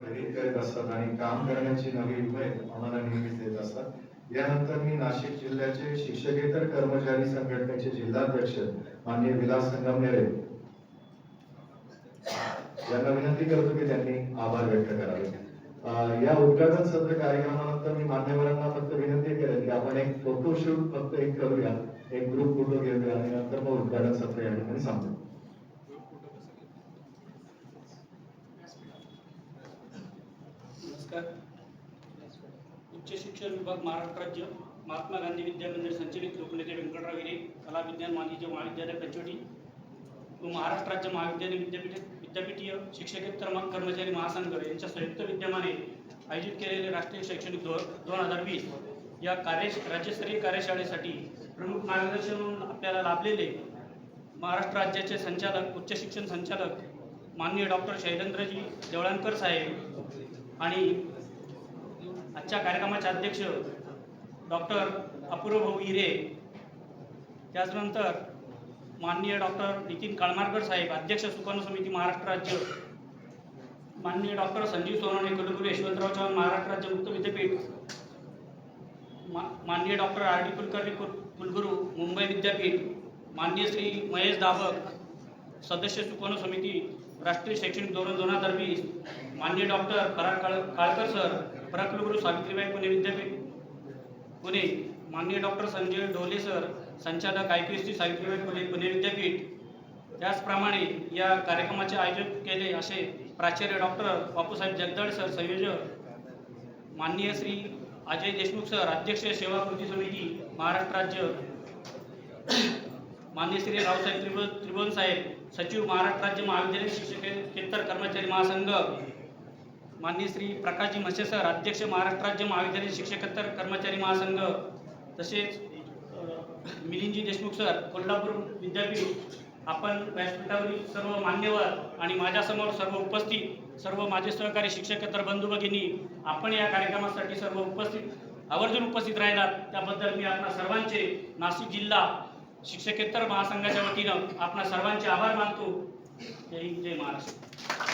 प्रेरित करीत असतात आणि काम करण्याची नवी उमेद आम्हाला नेहमीच देत असतात. यानंतर मी नाशिक जिल्ह्याचे शिक्षकेतर कर्मचारी संघटनेचे जिल्हाध्यक्ष माननीय विलास संगमनेरे यांना विनंती करतो की त्यांनी आभार व्यक्त करावे. या उद्घाटन सत्र कार्यक्रमानंतर मी मान्यवरांना फक्त विनंती करेन की आपण एक फोटोशूट फक्त एक करूया. एक ग्रुप फोटो घेऊया आणि नंतर मग उद्घाटन सत्र या ठिकाणी सांगतो नमस्कार. उच्च शिक्षण विभाग महाराष्ट्र राज्य महात्मा गांधी विद्या मंदिर संचलित लोकनेते व्यंकटराव कला विज्ञान वाणिज्य महाविद्यालय पंचवटी व महाराष्ट्र राज्य महाविद्यालय विद्यापीठ विद्यापीठीय शिक्षकेतर कर्मचारी महासंघ यांच्या संयुक्त विद्यमाने आयोजित केलेले राष्ट्रीय शैक्षणिक धोरण दोन हजार वीस या कार्य राज्यस्तरीय कार्यशाळेसाठी प्रमुख मार्गदर्शन म्हणून आपल्याला लाभलेले महाराष्ट्र राज्याचे संचालक उच्च शिक्षण संचालक माननीय डॉक्टर शैलेंद्रजी देवळांकर साहेब आणि आजच्या कार्यक्रमाचे अध्यक्ष डॉक्टर अपूर्व भाऊ हिरे त्याचनंतर माननीय डॉक्टर नितीन काळमारकर साहेब अध्यक्ष सुकर्ण समिती महाराष्ट्र राज्य माननीय डॉक्टर संजीव सोनवणे कुलगुरू यशवंतराव चव्हाण महाराष्ट्र राज्य मुक्त विद्यापीठ मा माननीय डॉक्टर आर डी कुलकर्णी कुलगुरू मुंबई विद्यापीठ माननीय श्री महेश दाभक सदस्य सुकर्ण समिती राष्ट्रीय शैक्षणिक धोरण दोन हजार वीस माननीय डॉक्टर पराग काळ काळकर सर पराकुलगुरू सावित्रीबाई पुणे विद्यापीठ पुणे माननीय डॉक्टर संजय ढोले सर संचालक I P S Savitribai Pune Pune Vidyapeeth. त्याचप्रमाणे या कार्यक्रमाचे आयोजन केले असे प्राचार्य डॉक्टर बापूसाहेब जगदाळ सर संयोजक माननीय श्री अजय देशमुख सर अध्यक्ष सेवा कृती समिती महाराष्ट्र राज्य माननीय श्री रावसाहेब त्रिभु त्रिभुवन साहेब सचिव महाराष्ट्र राज्य महाविद्यालय शिक्षकेतर कर्मचारी महासंघ माननीय श्री प्रकाशजी म्हसे सर अध्यक्ष महाराष्ट्र राज्य महाविद्यालय शिक्षकेतर कर्मचारी महासंघ तसेच मिलिंदजी देशमुख सर कोल्हापूर विद्यापीठ आपण व्यासपीठावरील सर्व मान्यवर आणि माझ्यासमोर सर्व उपस्थित सर्व माझे सहकारी शिक्षकेतर बंधू भगिनी आपण या कार्यक्रमासाठी सर्व उपस्थित आवर्जून उपस्थित राहिलात. त्याबद्दल मी आपल्या सर्वांचे नाशिक जिल्हा शिक्षकेतर महासंघाच्या वतीनं आपणा सर्वांचे आभार मानतो. जय जय महाराष्ट्र.